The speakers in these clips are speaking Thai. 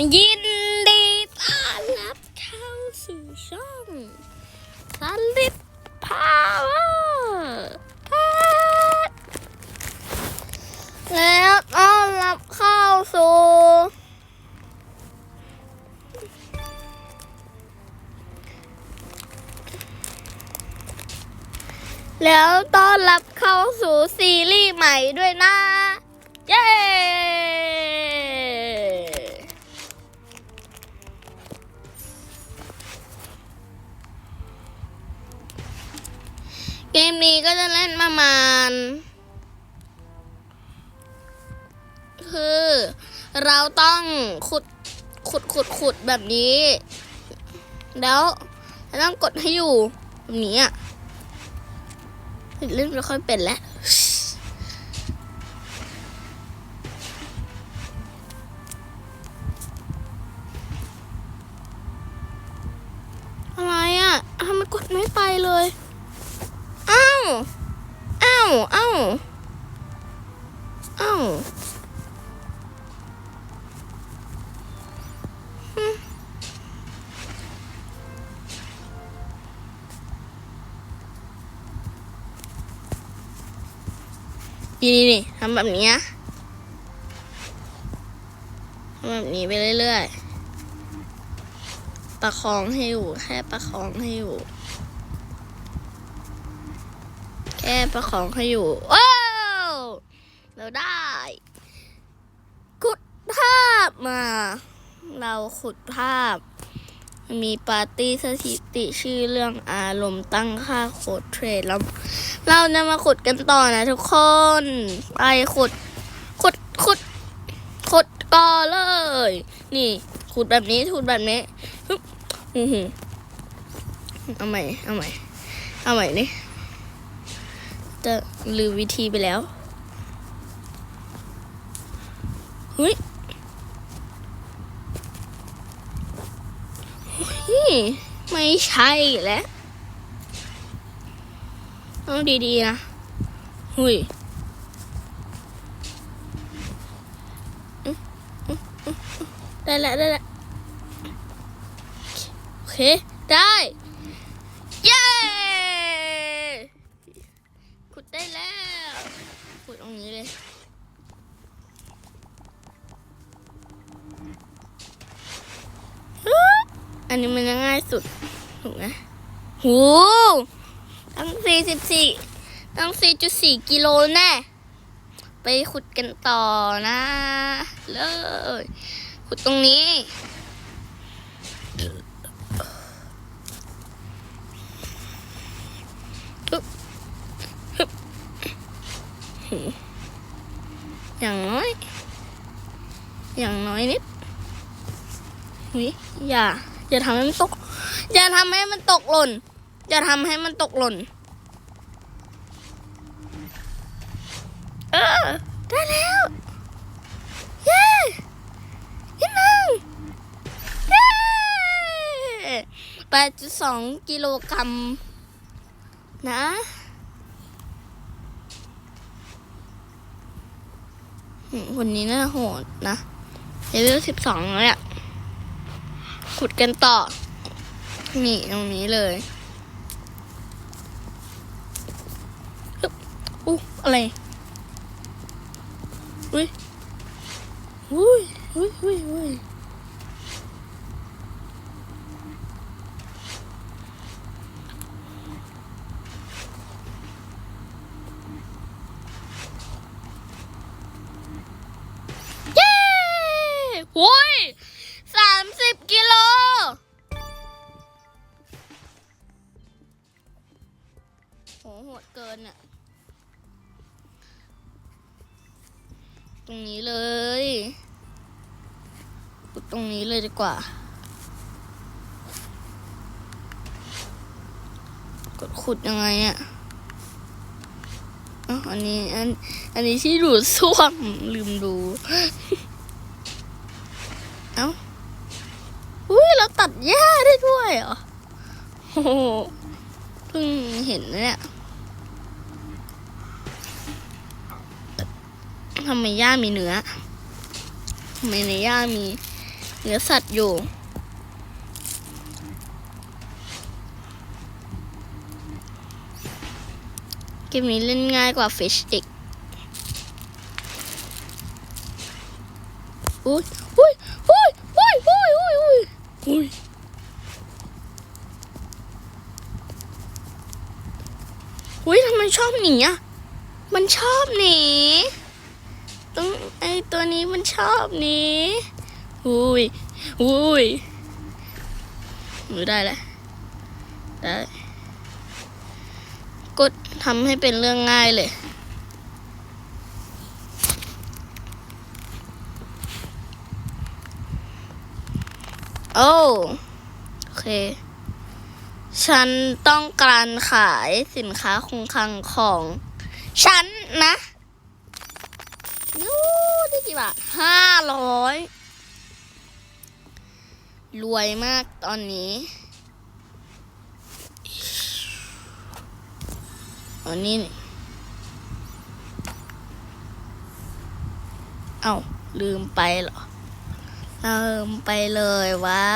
ยินดีต้อนรับเข้าสู่ช่องสลิปพาวเวอร์แล้วต้อนรับเข้าสู่แล้วต้อนรับเข้าสู่ซีรีส์ใหม่ด้วยนะ เย้ เกมนี้ก็จะเล่นประมาณ คือเราต้องขุดขุดขุดขุดแบบนี้ แล้วต้องกดให้อยู่แบบนี้อะเล่นไม่ค่อยเป็นแล้ว อะไรอะทำไมกดไม่ไปเลยาอ้าวอ้าวอ้าวฮึนี่นี่นี่ทำแบบนี้นะทำแบบนี้ไปเรื่อยๆ ประคองให้อยู่ แค่ประคองให้อยู่ แค่ประคองให้อยู่ว้าวเราได้ขุดภาพมา เราขุดภาพ มีปาร์ตี้สถิติชื่อเรื่องอารมณ์ตั้งค่าโคดเทรดแล้วเราจะมาขุดกันต่อนะทุกคน ไปขุด ขุดขุดขุดก่อเลย นี่ขุดแบบนี้ขุดแบบนี้อือหือเอาใหม่เอาใหม่เอาใหม่นี่ จะลืมวิธีไปแล้วเฮ้ยไม่ใช่แล้วต้องดีๆนะหุยได้แล้วได้แล้วโอเค ได้ เย้ ขุดได้แล้ว ขุดตรงนี้เลย อันนี้มันง่ายสุดถูกไหมหูตั้งสี่สิบสี่ตั้งสี่จุดสี่กิโลแน่ ไปขุดกันต่อนะ เลย ขุดตรงนี้อย่างน้อย อย่างน้อยนิดหุยอย่า อย่าทำให้มันตก อย่าทำให้มันตกหล่น อย่าทำให้มันตกหล่น เออ ได้แล้ว เย้ยินหนึ่งเย้แปดจุดสองกิโลกรัมนะคนนี้น่าโหดนะเลเวลสิบสองแล้วเนี่ย ขุดกันต่อ นี่ตรงนี้เลยอู้อะไร อุ้ยอุ้ยอุ้ยอุ้ยอุ้ย ขุดตรงนี้เลยดีกว่า กดขุดยังไงอะอันนี้อันอันนี้ที่ดูดซ่วมลืมดู เอ้าอุ้ยเราตัดหญ้าได้ด้วยเหรอโอ้โหเพิ่งเห็นเนี่ยทำไมหญ้ามีเนื้อทำไมในหญ้ามี เนื้อสัตว์อยู่เกมนี้เล่นง่ายกว่าฟิชอีกอุ้ยอุ้ยอุ้ยอุ้ยอุ้ยอุ้ยอุ้ยอุ้ยอุ้ยทำไมชอบหนีอะ มันชอบหนีต้องไอตัวนี้มันชอบหนี อุ้ยอุ้ยหนูได้แล้วได้ก็ทำให้เป็นเรื่องง่ายเลย โอ้ โอเค ฉันต้องการขายสินค้าคงคลังของ ฉันนะยูได้กี่บาทห้าร้อย รวยมากตอนนี้อันนี้นี่เอา้า ลืมไปเหรอ ลืมไปเลยว่า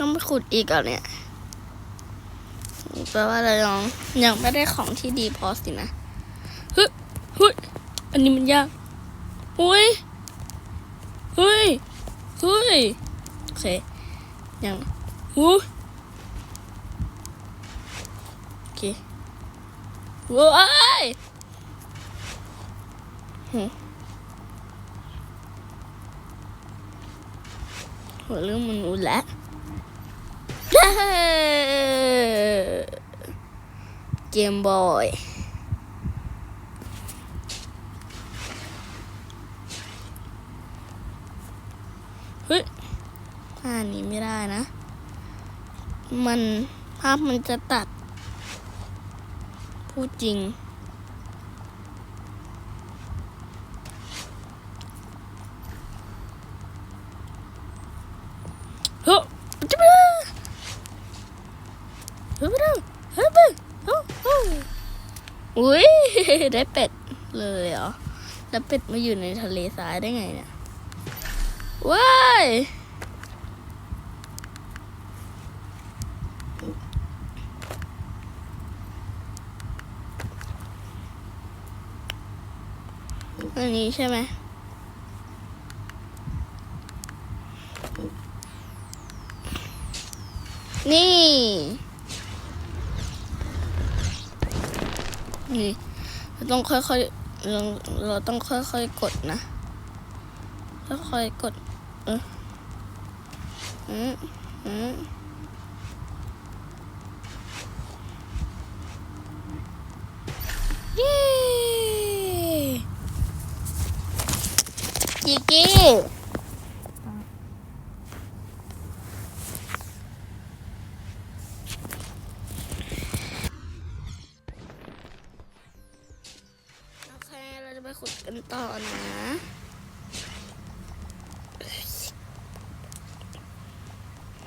ต้องไปขุดอีกอะเนี่ย แปลว่าอะไรน้องยังไม่ได้ของที่ดีพอสินะเฮ้ยเฮ้ยอันนี้มันยากเฮ้ยเฮ้ยเฮ้ยโอเคยังหูโอเคว้ายหูหัวเรื่องมันอุ่นแล้วเย้เก มบอยเฮ้ยอ่านนี้ไม่ได้นะ มันภาพมันจะตัด พูดจริงเฮ้ยจะไปเฮ้ยไปดูเฮ้ยไปโอุ้ยได้เป็ดเลยเหรอ แล้วเป็ดมาอยู่ในทะเลทรายได้ไงเนี่ยว้ายอันนี้ใช่ไหมนี่ นี่เราต้องค่อยๆเราเราต้องค่อยๆกดนะค่อยๆกดเอออืมอืมเย้จิกกี้ ขุดกันต่อนะ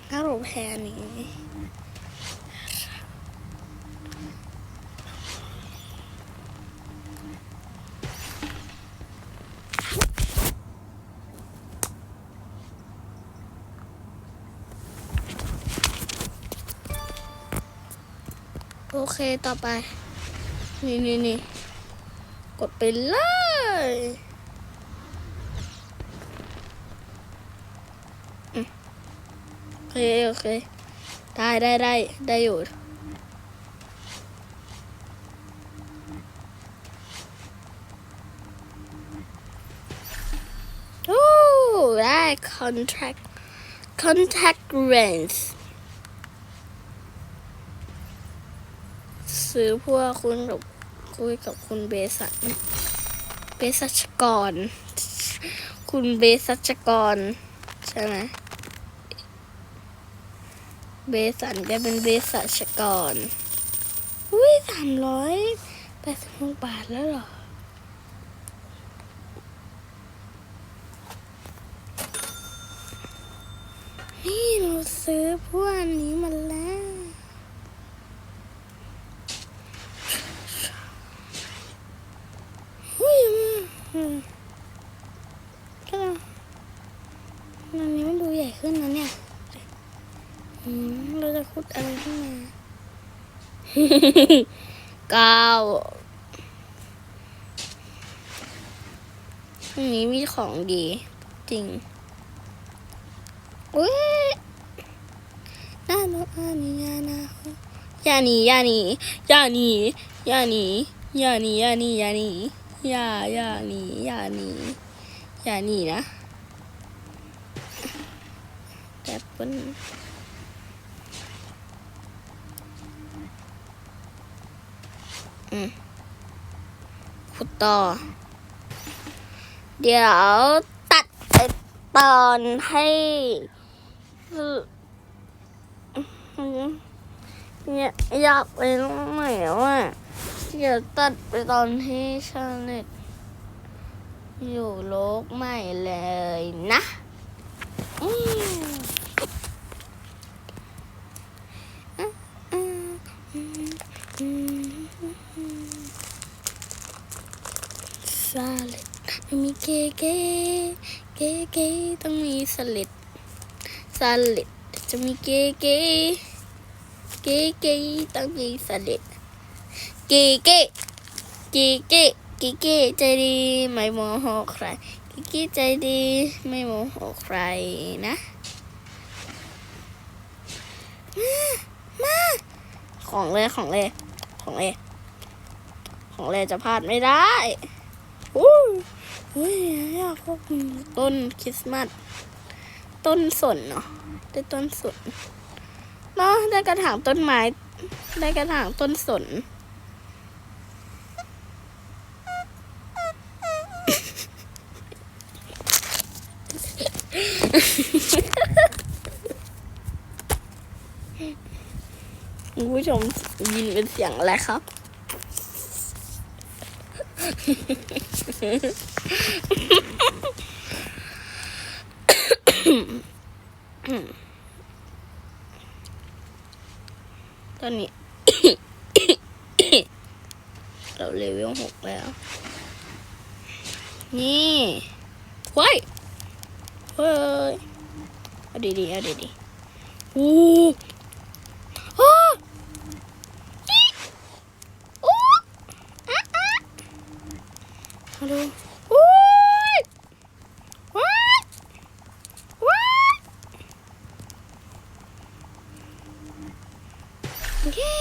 ถ้าเราแพ้นี้โอเค ต่อไป นี่นี่นี่กดไปเลย โอเค โอเค ได้ได้ได้ได้อยู่โอ้ได้ contract contact lens ซื้อพวกคุณกับคุยกับคุณเบสัน เบสัชกร คุณเบสัชกร ใช่ไหมเบสันจะเป็นเบสัชกร อุ้ยสามร้อยแปดสิบหกบาทแล้วเหรอนี่เราซื้อพวกอันนี้มาแล้ว อืมก็มันนี้มันดูใหญ่ขึ้นนะเนี่ยอืมเราจะขุดอะไรขึ้นมา เก้าอันนี้มีของดี จริงอุ้ยน่าโนอานิยานาอย่าหนีอย่าหนีอย่าหนีอย่าหนีอย่าหนีอย่าหนีอย่าหนีอย่าอย่าหนีอย่าหนีอย่าหนีนะแอปเปิ้ลอืม ขุดต่อ เดี๋ยวตัดไปตอนให้เนี่ยอยากไปตรงไหนวะเดี๋ยวตัดไปตอนที่ชาเน็ตอยู่โลกใหม่เลยนะ อืมอะอะอืมอืมอืมซาเล็ด มี เกเกเกเกต้องมีสลิดสลิดจะมีเกเกเกเกต้องมีสลิดเกเกเกเกเกเกใจดีไม่โมโหใครเกเกใจดีไม่โมโหใครนะมามาของเลยของเลยของเลยของเลยจะพลาดไม่ได้อู้ เฮ้ยอยากพวกต้นคริสต์มาสต้นสนเนาะได้ต้นสนเนาะได้กระถางต้นไม้ ได้กระถางต้นสนคุณผู้ชมยินเป็นเสียงอะไรครับ ตอนนี้ เราเลเวลหกแล้ว นี่เฮ้ยเฮ้ยเอาดีๆเอาดีๆอู้าอีอู้อะอะมาดูอู้ยว้ายว้าย เย้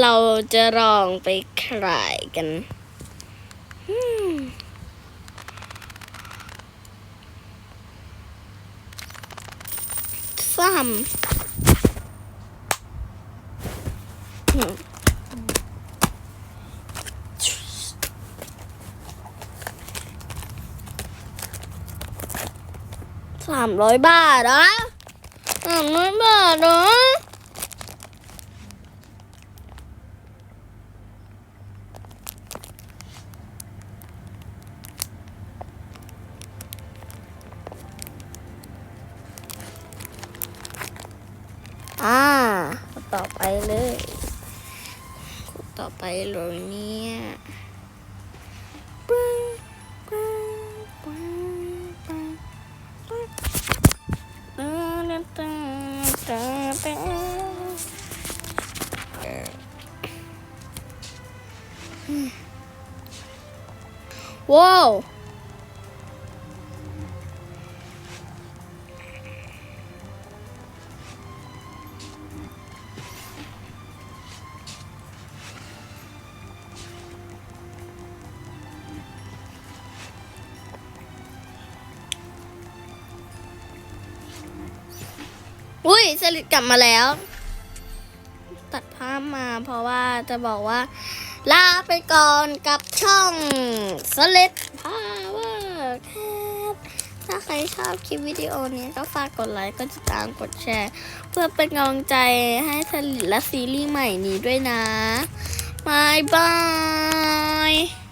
เราจะลองไปขายกันอืมซ้ำอืมสามร้อยบาทนะสามร้อยบาทนะ่าต่อไปเลยต่อไปเลยเนี่ยปึ้งปึ้งปึ้งปึ้งปึ้งตาตาตาตาว้าว อุ้ยสลิดกลับมาแล้ว ตัดภาพมาเพราะว่าจะบอกว่า ลาไปก่อนกับช่องสลิดพาวเวอร์แคทถ้าใครชอบคลิปวิดีโอนี้ก็ฝากกดไลค์ กดติดตาม กดแชร์ เพื่อเป็นกำลังใจให้สลิดและซีรีส์ใหม่นี้ด้วยนะบายบาย